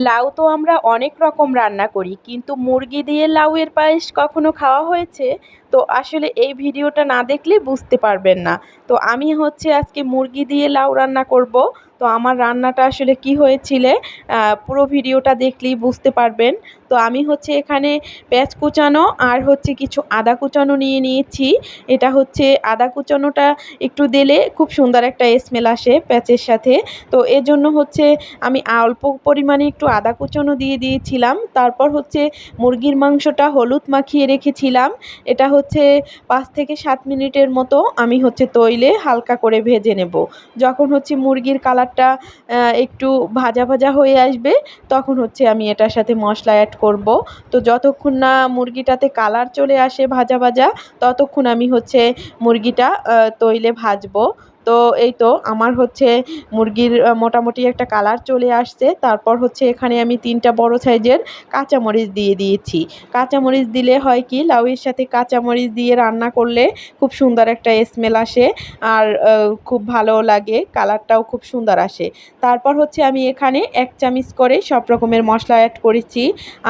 লাউ তো আমরা অনেক রকম রান্না করি, কিন্তু মুরগি দিয়ে লাউয়ের পায়েস কখনো খাওয়া হয়েছে? তো আসলে এই ভিডিওটা না দেখলে বুঝতে পারবেন না। তো আমি হচ্ছে আজকে মুরগি দিয়ে লাউ রান্না করব। তো আমার রান্নাটা আসলে কি হয়েছিলে পুরো ভিডিওটা দেখলেই বুঝতে পারবেন। তো আমি হচ্ছে এখানে পেঁয়াজ কুচানো আর হচ্ছে কিছু আদা কুচানো নিয়ে নিয়েছি। এটা হচ্ছে আদা কুচানোটা একটু দিলে খুব সুন্দর একটা স্মেল আসে পেঁয়াজের সাথে। তো এজন্য হচ্ছে আমি অল্প পরিমাণে একটু আদা কুচানো দিয়ে দিয়েছিলাম। তারপর হচ্ছে মুরগির মাংসটা হলুদ মাখিয়ে রেখেছিলাম। এটা হচ্ছে পাঁচ থেকে সাত মিনিটের মতো আমি হচ্ছে তৈলে হালকা করে ভেজে নেব। যখন হচ্ছে মুরগির কালারটা একটু ভাজা ভাজা হয়ে আসবে, তখন হচ্ছে আমি এটার সাথে মশলা অ্যাড করব। তো যতক্ষণ না মুরগিটাতে কালার চলে আসে ভাজা ভাজা, ততক্ষণ আমি হচ্ছে মুরগিটা তৈলে ভাজবো। তো এই তো আমার হচ্ছে মুরগির মোটামুটি একটা কালার চলে আসছে। তারপর হচ্ছে এখানে আমি তিনটা বড় সাইজের কাঁচামরিচ দিয়ে দিয়েছি। কাঁচামরিচ দিলে হয় কি, লাউয়ের সাথে কাঁচামরিচ দিয়ে রান্না করলে খুব সুন্দর একটা স্মেল আসে আর খুব ভালো লাগে কালারটাও খুব সুন্দর আসে। তারপর হচ্ছে আমি এখানে এক চামিচ করে সব রকমের মশলা অ্যাড করেছি।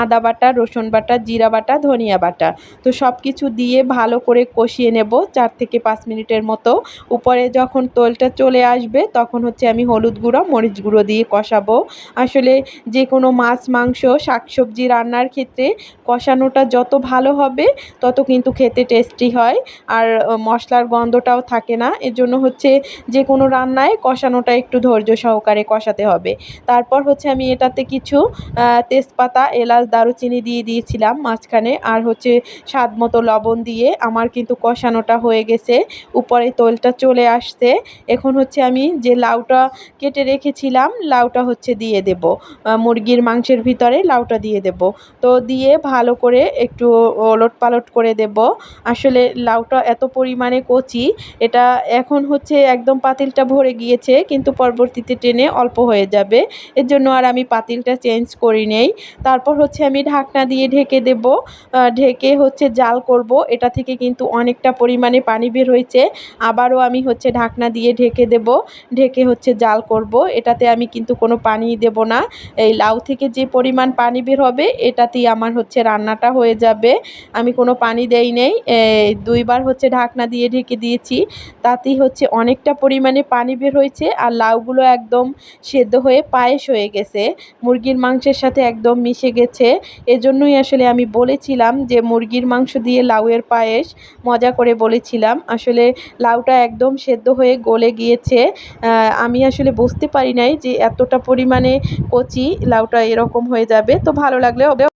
আদা বাটা, রসুন বাটা, জিরা বাটা, ধনিয়া বাটা। তো সব কিছু দিয়ে ভালো করে কষিয়ে নেব চার থেকে পাঁচ মিনিটের মতো। উপরে যখন তোলটা চলে আসবে, তখন হচ্ছে আমি হলুদ গুঁড়ো, মরিচ গুঁড়ো দিয়ে কষাবো। আসলে যে কোনো মাছ, মাংস, শাকসবজি রান্নার ক্ষেত্রে কষানোটা যত ভালো হবে, তত কিন্তু খেতে টেস্টি হয়। আর মশলার গন্ধটাও থাকে না। এর জন্য হচ্ছে যে কোনো রান্নায় কষানোটা একটু ধৈর্য সহকারে কষাতে হবে। তারপর হচ্ছে আমি এটাতে কিছু তেজপাতা, এলাচ, দারুচিনি দিয়ে দিয়েছিলাম মাঝখানে। আর হচ্ছে স্বাদ মতো লবণ দিয়ে আমার কিন্তু কষানোটা হয়ে গেছে। উপরে তৈলটা চলে আসছে। এখন হচ্ছে আমি যে লাউটা কেটে রেখেছিলাম, লাউটা হচ্ছে দিয়ে দেব। মুরগির মাংসের ভিতরে লাউটা দিয়ে দেব। তো দিয়ে ভালো করে একটু ওলট পালট করে দেব। আসলে লাউটা এত পরিমাণে কচি, এটা এখন হচ্ছে একদম পাতিলটা ভরে গিয়েছে, কিন্তু পরবর্তীতে টেনে অল্প হয়ে যাবে। এর জন্য আর আমি পাতিলটা চেঞ্জ করি নেই। তারপর হচ্ছে আমি ঢাকনা দিয়ে ঢেকে দেব। ঢেকে হচ্ছে জাল করব। এটা থেকে কিন্তু অনেকটা পরিমাণে পানি বের হয়েছে। আবারও আমি হচ্ছে ঢাকনা দিয়ে ঢেকে দেব। ঢেকে হচ্ছে জাল করব। এটাতে আমি কিন্তু কোনো পানি দেব না। এই লাউ থেকে যে পরিমাণ পানি বের হবে, এটাতেই আমার হচ্ছে রান্নাটা হয়ে যাবে। আমি কোনো পানি দেই নেই। দুইবার হচ্ছে ঢাকনা দিয়ে ঢেকে দিয়েছি। তাতেই হচ্ছে অনেকটা পরিমাণে পানি বের হয়েছে আর লাউগুলো একদম সেদ্ধ হয়ে পায়েস হয়ে গেছে। মুরগির মাংসের সাথে একদম মিশে গেছে। এজন্যই আসলে আমি বলেছিলাম যে মুরগির মাংস দিয়ে লাউয়ের পায়েস মজা করে বলেছিলাম। আসলে লাউটা একদম সেদ্ধ হয়ে গলে গিয়েছে। আমি আসলে বুঝতে পারি নাই যে এতটা পরিমাণে কচি লাউটা এরকম হয়ে যাবে। তো ভালো লাগলে